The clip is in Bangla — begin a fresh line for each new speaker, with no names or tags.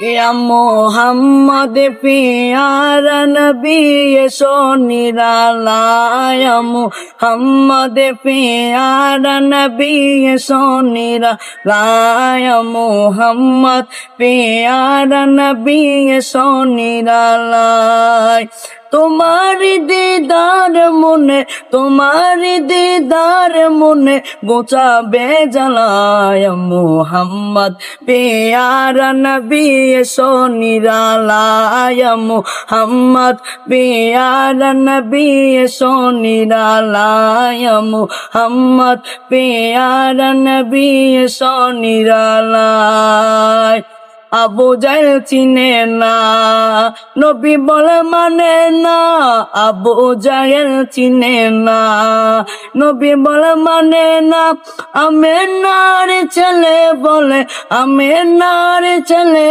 ইয়া মোহাম্মদ পিয়ারা নবী, এসো নিরালায়। মোহাম্মদ পিয়ারা নবী, এসো নিরালায়। মোহাম্মদ পিয়ারা নবী, এসো নিরালায়। তোমার দিদার মনে, তোমার দিদার মনে গোচাবে জ্বালায় মোহাম্মদ। পেয়ারা নবী এসো নিরালায় মোহাম্মদ। পেয়ারা নবী এসো নিরালায় মোহাম্মদ। পেয়ারা নবী এসো নিরালায় আবু জাহেল চিনে না, নবী বলে মানে না, আবু জাহেল চিনে না, নবী বলে মানে না আমি নারে ছেলে বলে আমি নারে ছেলে